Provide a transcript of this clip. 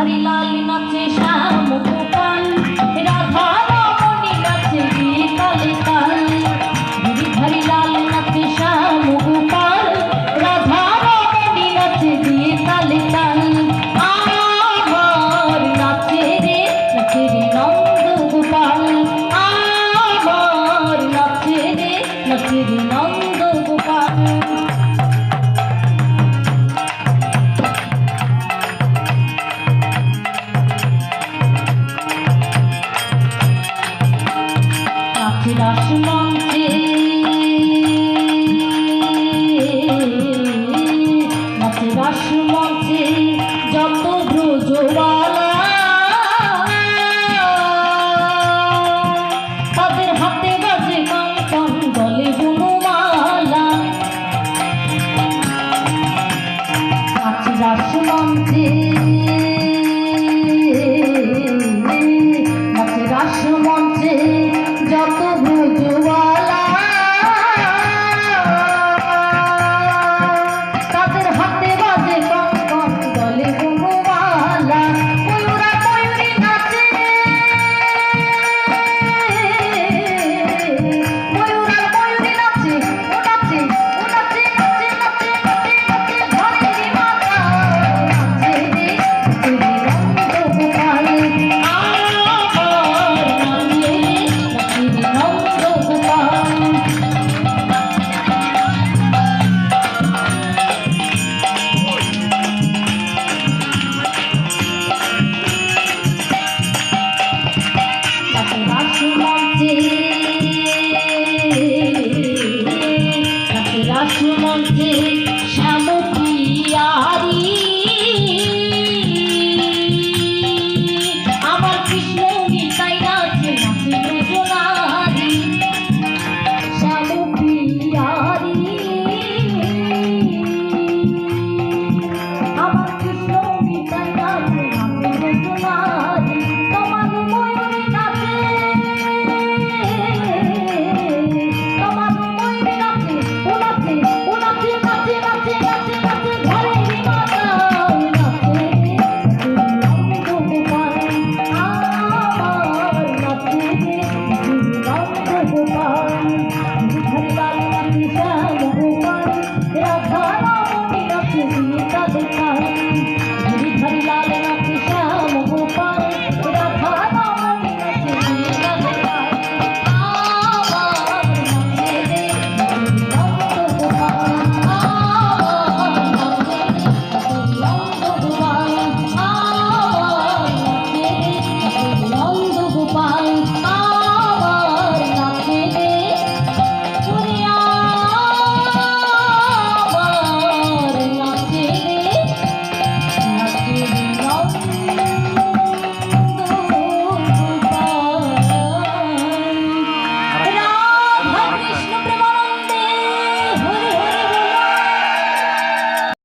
গিরিধারী লাল নাচে শ্যাম গোপাল, রাধা রমণী নাচে গীতালে তাল গিরিধারী লাল নাচে শ্যাম গোপাল, রাধা রমণী নাচে গীতালে তাল আমার নাচে রে নাচে রে নন্দ গোপাল, আমার নাচে রে নাচে রে যত ব্রজবালা হাসি লাগছে